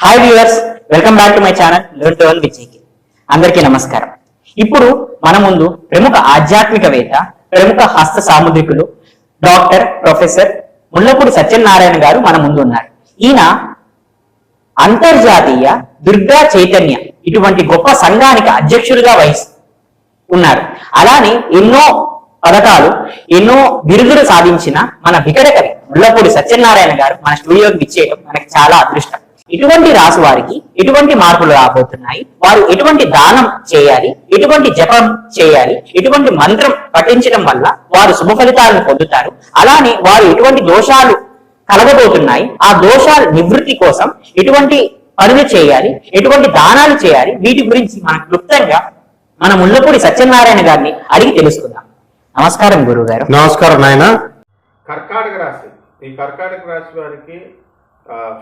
Hi viewers welcome back to my channel learn to one విజయ్కి అందరికీ నమస్కారం. ఇప్పుడు మన ముందు ప్రముఖ ఆధ్యాత్మికవేత్త ప్రముఖ హస్త సాముద్రికులు డాక్టర్ ప్రొఫెసర్ ముళ్ళపూడి సత్యనారాయణ గారు మన ముందు ఉన్నారు. ఈయన అంతర్జాతీయ దుర్గా చైతన్య ఇటువంటి గొప్ప సంఘానికి అధ్యక్షుడిగా వహిస్తూ ఉన్నారు. అలానే ఎన్నో పథకాలు ఎన్నో బిరుదులు సాధించిన మన వికటకవి ముళ్ళపూడి సత్యనారాయణ గారు మన స్టూడియోకి ఇచ్చేయడం మనకి చాలా అదృష్టం. ఇటువంటి రాసు వారికి ఎటువంటి మార్పులు రాబోతున్నాయి? వారు ఎటువంటి దానం చేయాలి? ఎటువంటి జపం చేయాలి? ఎటువంటి మంత్రం పఠించడం వల్ల వారు శుభ ఫలితాలను పొందుతారు? అలానే వారు ఎటువంటి దోషాలు కలగబోతున్నాయి? ఆ దోషాల నివృత్తి కోసం ఎటువంటి పనులు చేయాలి? ఎటువంటి దానాలు చేయాలి? వీటి గురించి మనం క్లుప్తంగా మన ముల్లపూడి సత్యనారాయణ గారిని అడిగి తెలుసుకుందాం. నమస్కారం గురువు గారు నమస్కారం నాయన. కర్కాటక రాశి. ఈ కర్కాటక రాశి వారికి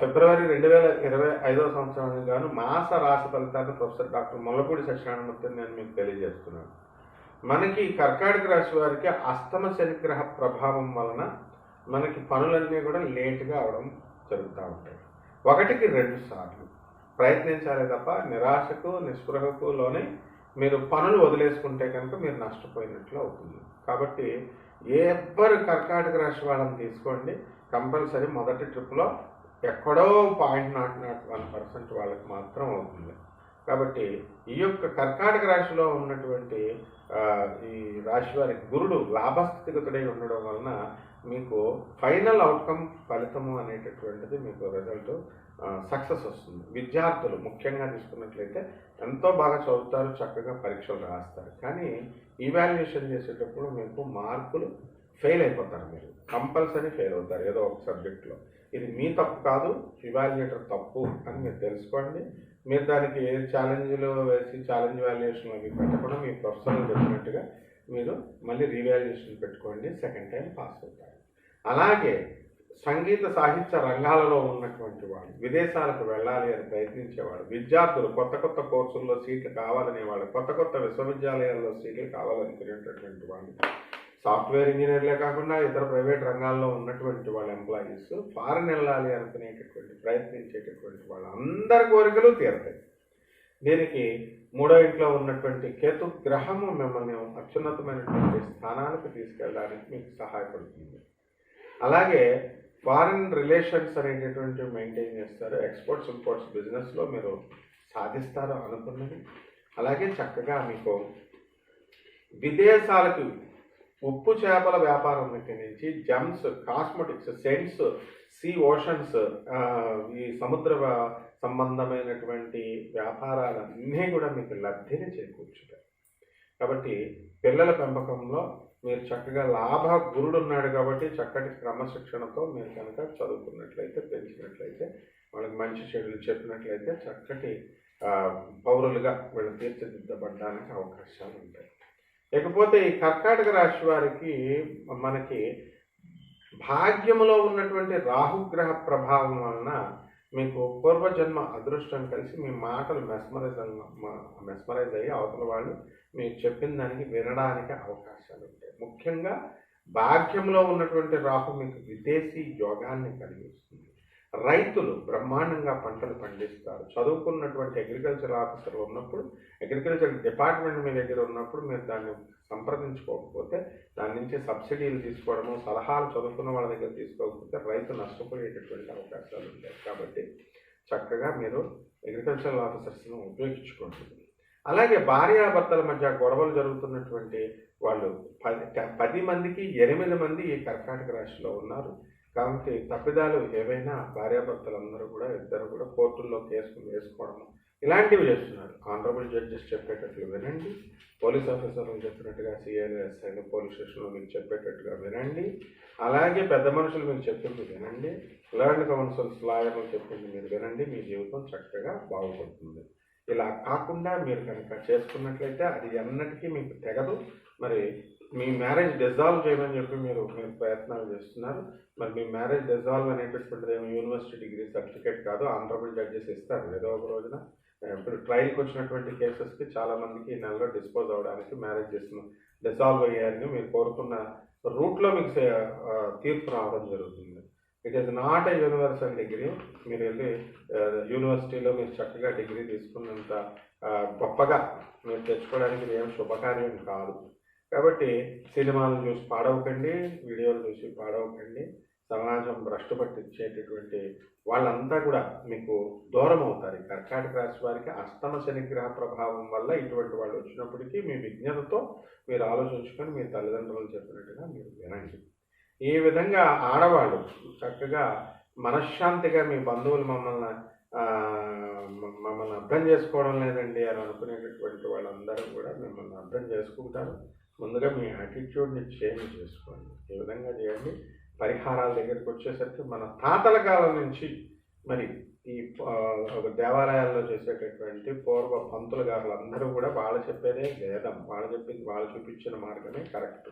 ఫిబ్రవరి రెండు వేల ఇరవై ఐదవ సంవత్సరానికి గాను మాస రాశి ఫలితాన్ని ప్రొఫెసర్ డాక్టర్ ముల్లపూడి సత్యనారాయణమూర్తిని నేను మీకు తెలియజేస్తున్నాను. మనకి ఈ కర్కాటక రాశి వారికి అస్తమ శనిగ్రహ ప్రభావం వలన మనకి పనులన్నీ కూడా లేట్గా అవడం జరుగుతూ ఉంటాయి. ఒకటికి రెండు సార్లు. ప్రయత్నించాలి తప్ప నిరాశకు నిస్పృహకు లోనే మీరు పనులు వదిలేసుకుంటే కనుక మీరు నష్టపోయినట్లు అవుతుంది. కాబట్టి ఎవ్వరు కర్కాటక రాశి వాళ్ళని తీసుకోండి. కంపల్సరీ మొదటి ట్రిప్లో ఎక్కడో point nought nought one percent వాళ్ళకి మాత్రం అవుతుంది. కాబట్టి ఈ యొక్క కర్కాటక రాశిలో ఉన్నటువంటి ఈ రాశి వారికి గురుడు లాభస్థితిగతుడై ఉండడం వలన మీకు ఫైనల్ అవుట్కమ్ ఫలితము అనేటటువంటిది మీకు రిజల్ట్ సక్సెస్ వస్తుంది. విద్యార్థులు ముఖ్యంగా తీసుకున్నట్లయితే ఎంతో బాగా చదువుతారు చక్కగా పరీక్షలు రాస్తారు. కానీ ఈవాల్యుయేషన్ చేసేటప్పుడు మీకు మార్కులు ఫెయిల్ అయిపోతారు మీరు. కంపల్సరీ ఫెయిల్ అవుతారు ఏదో ఒక సబ్జెక్ట్లో ఇది మీ తప్పు కాదు ఇవాల్యుయేటర్ తప్పు అని మీరు తెలుసుకోండి. మీరు దానికి ఏ ఛాలెంజ్లు వేసి ఛాలెంజ్ వాల్యుయేషన్ అవి పెట్టకుండా మీ ప్రొఫెసర్లు చెప్పినట్టుగా మీరు మళ్ళీ రీవాల్యుయేషన్ పెట్టుకోండి సెకండ్ టైం పాస్ అవుతారు. అలాగే సంగీత సాహిత్య రంగాలలో ఉన్నటువంటి వాడు విదేశాలకు వెళ్ళాలి అని ప్రయత్నించేవాడు విద్యార్థులు కొత్త కొత్త కోర్సుల్లో సీట్లు కావాలనేవాడు కొత్త కొత్త విశ్వవిద్యాలయాల్లో సీట్లు కావాలనుకునేటటువంటి వాళ్ళు సాఫ్ట్వేర్ ఇంజనీర్లే కాకుండా ఇతర ప్రైవేట్ రంగాల్లో ఉన్నటువంటి వాళ్ళ ఎంప్లాయీస్ ఫారెన్ వెళ్ళాలి అనుకునేటటువంటి ప్రయత్నించేటటువంటి వాళ్ళందరి కోరికలు తీరతాయి. దీనికి మూడో ఇంట్లో ఉన్నటువంటి కేతు గ్రహము మిమ్మల్ని అత్యున్నతమైనటువంటి స్థానాలకు తీసుకెళ్ళడానికి మీకు సహాయపడుతుంది. అలాగే ఫారిన్ రిలేషన్స్ అనేటటువంటి మెయింటైన్ చేస్తారు. ఎక్స్పోర్ట్స్ ఇంపోర్ట్స్ బిజినెస్లో మీరు సాధిస్తారు అనుకున్నది. అలాగే చక్కగా మీకు విదేశాలకు ఉప్పు చేపల వ్యాపారం దగ్గర నుంచి gems cosmetics scents sea oceans ఈ సముద్ర సంబంధమైనటువంటి వ్యాపారాలన్నీ కూడా మీకు లబ్ధిని చేకూర్చుతాయి. కాబట్టి పిల్లల పెంపకంలో మీరు చక్కగా లాభ గురుడు ఉన్నాడు కాబట్టి చక్కటి క్రమశిక్షణతో మీరు కనుక చదువుకున్నట్లయితే పెంచినట్లయితే వాళ్ళకి మంచి చెడులు చెప్పినట్లయితే చక్కటి పౌరులుగా వీళ్ళు తీర్చిదిద్దబడడానికి అవకాశాలు ఉంటాయి. ఇకపోతే ఈ కర్కాటక రాశి వారికి మనకి భాగ్యములో ఉన్నటువంటి రాహుగ్రహ ప్రభావం వలన మీకు పూర్వజన్మ అదృష్టం కలిసి మీ మాటలు మెస్మరైజ్ మెస్మరైజ్ అయ్యి అవతల వాళ్ళు మీరు చెప్పిన దానికి వినడానికి అవకాశాలు ఉంటాయి. ముఖ్యంగా భాగ్యంలో ఉన్నటువంటి రాహు మీకు విదేశీ యోగాన్ని కలిగిస్తుంది. రైతులు బ్రహ్మాండంగా పంటలు పండిస్తారు. చదువుకున్నటువంటి అగ్రికల్చర్ ఆఫీసర్ ఉన్నప్పుడు అగ్రికల్చర్ డిపార్ట్మెంట్ మీ దగ్గర ఉన్నప్పుడు మీరు దాన్ని సంప్రదించుకోకపోతే దాని నుంచి సబ్సిడీలు తీసుకోవడము సలహాలు చదువుకున్న వాళ్ళ దగ్గర తీసుకోకపోతే రైతు నష్టపోయేటటువంటి అవకాశాలు ఉంటాయి. కాబట్టి చక్కగా మీరు అగ్రికల్చరల్ ఆఫీసర్స్ను ఉపయోగించుకోండి. అలాగే భార్యాభర్తల మధ్య గొడవలు జరుగుతున్నటువంటి వాళ్ళు పది పది మందికి ఎనిమిది మంది ఈ కర్కాటక రాశిలో ఉన్నారు. కాబట్టి తప్పిదాలు ఏవైనా భార్యాభర్తలందరూ కూడా ఇద్దరు కూడా కోర్టుల్లో కేసులు వేసుకోవడము. ఇలాంటివి చేస్తున్నారు. ఆనరబుల్ జడ్జెస్ చెప్పేటట్లు వినండి. పోలీస్ ఆఫీసర్లు చెప్పినట్టుగా సిఐలు ఎస్ఐలు పోలీస్ స్టేషన్లో మీకు చెప్పేటట్టుగా వినండి. అలాగే పెద్ద మనుషులు మీకు చెప్పింది వినండి. లర్న్ కౌన్సిల్స్ లాయర్లు చెప్పింది మీరు వినండి. మీ జీవితం చక్కగా బాగుపడుతుంది. ఇలా కాకుండా మీరు కనుక చేసుకున్నట్లయితే అది ఎన్నటికీ మీకు తెగదు. మరి మీ మ్యారేజ్ డిజాల్వ్ చేయమని చెప్పి మీరు మీరు ప్రయత్నాలు చేస్తున్నారు. మరి మీ మ్యారేజ్ డిజాల్వ్ అనేటటువంటిది ఏమో యూనివర్సిటీ డిగ్రీ సర్టిఫికేట్ కాదు ఆనరబుల్ జడ్జెస్ ఇస్తారు. ఏదో ఒక రోజున ఇప్పుడు ట్రయల్కి వచ్చినటువంటి కేసెస్కి చాలా మందికి ఈ నెలలో డిస్పోజ్ అవ్వడానికి మ్యారేజ్ చేస్తున్నాం డిజాల్వ్ అయ్యారని మీరు కోరుకున్న రూట్లో మీకు సే- తీర్పు రావడం జరుగుతుంది. It is not a universal degree మీరు వెళ్ళి యూనివర్సిటీలో మీరు చక్కగా డిగ్రీ తీసుకున్నంత గొప్పగా మీరు తెచ్చుకోవడానికి ఏం శుభకార్యం కాదు. కాబట్టి సినిమాలు చూసి పాడవకండి వీడియోలు చూసి పాడవకండి. సమాజం భ్రష్టు పట్టించేటటువంటి వాళ్ళంతా కూడా మీకు దూరం అవుతారు. కర్కాటక రాశి వారికి అష్టమ శనిగ్రహ ప్రభావం వల్ల ఇటువంటి వాళ్ళు వచ్చినప్పటికీ మీ విజ్ఞతతో మీరు ఆలోచించుకొని మీ తల్లిదండ్రులు చెప్పినట్టుగా మీరు వినండి. ఈ విధంగా ఆడవాళ్ళు చక్కగా మనశ్శాంతిగా మీ బంధువులు మమ్మల్ని మమ్మల్ని అర్థం చేసుకోవడం లేదండి అని అనుకునేటటువంటి వాళ్ళందరూ కూడా మిమ్మల్ని అర్థం చేసుకుంటారు. ముందుగా మీ యాటిట్యూడ్ని చేంజ్ చేసుకోండి. ఈ విధంగా చేయండి? పరిహారాల దగ్గరికి వచ్చేసరికి మన తాతల కాలం నుంచి మరి ఈ ఒక దేవాలయాల్లో చేసేటటువంటి పూర్వ పంతుల గారులు అందరూ కూడా వాళ్ళు చెప్పేదే వేదం వాళ్ళు చెప్పింది వాళ్ళు చూపించిన మార్గమే కరెక్ట్.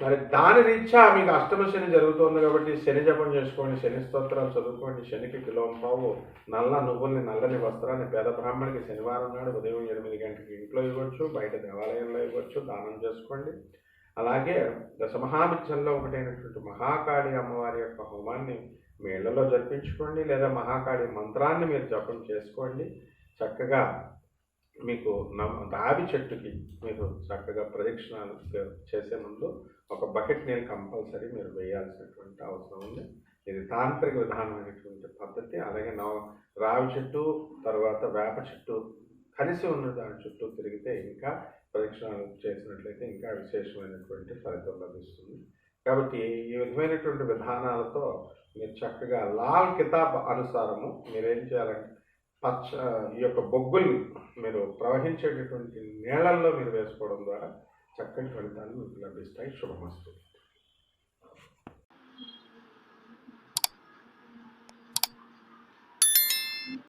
మరి దాని రీత్యా మీకు అష్టమ శని జరుగుతోంది కాబట్టి శని జపం చేసుకోండి శని స్తోత్రాలు చదువుకోండి శనికి కిలో పావు నల్ల నువ్వుల్ని నల్లని వస్త్రాన్ని పేద బ్రాహ్మణికి శనివారం నాడు ఉదయం ఎనిమిది గంటలకి ఇంట్లో ఇవ్వచ్చు బయట దేవాలయంలో ఇవ్వచ్చు దానం చేసుకోండి. అలాగే దశమహామిత్యంలో ఒకటైనటువంటి మహాకాళి అమ్మవారి యొక్క హోమాన్ని మీ ఇళ్ళలో జరిపించుకోండి లేదా మహాకాళి మంత్రాన్ని మీరు జపం చేసుకోండి. చక్కగా మీకు నమ్ రావి చెట్టుకి మీరు చక్కగా ప్రదక్షిణాలు చేసే ముందు ఒక బకెట్ నీళ్ళు కంపల్సరీ మీరు వేయాల్సినటువంటి అవసరం ఉంది. ఇది తాంత్రిక విధానమైనటువంటి పద్ధతి. అలాగే నవ రావి చెట్టు తర్వాత వేప చెట్టు కలిసి ఉన్న దాని చుట్టూ తిరిగితే ఇంకా ప్రదక్షిణాలు చేసినట్లయితే ఇంకా విశేషమైనటువంటి ఫలితం లభిస్తుంది. కాబట్టి ఈ విధమైనటువంటి విధానాలతో మీరు చక్కగా లాల్ కితాబ్ అనుసారము మీరేం చేయాలంటే పచ్చ ఈ యొక్క బొగ్గుల్ని మీరు ప్రవహించేటటువంటి నీళ్ళల్లో మీరు వేసుకోవడం ద్వారా చక్కటి ఫలితాలు మీకు లభిస్తాయి. శుభమస్తుంది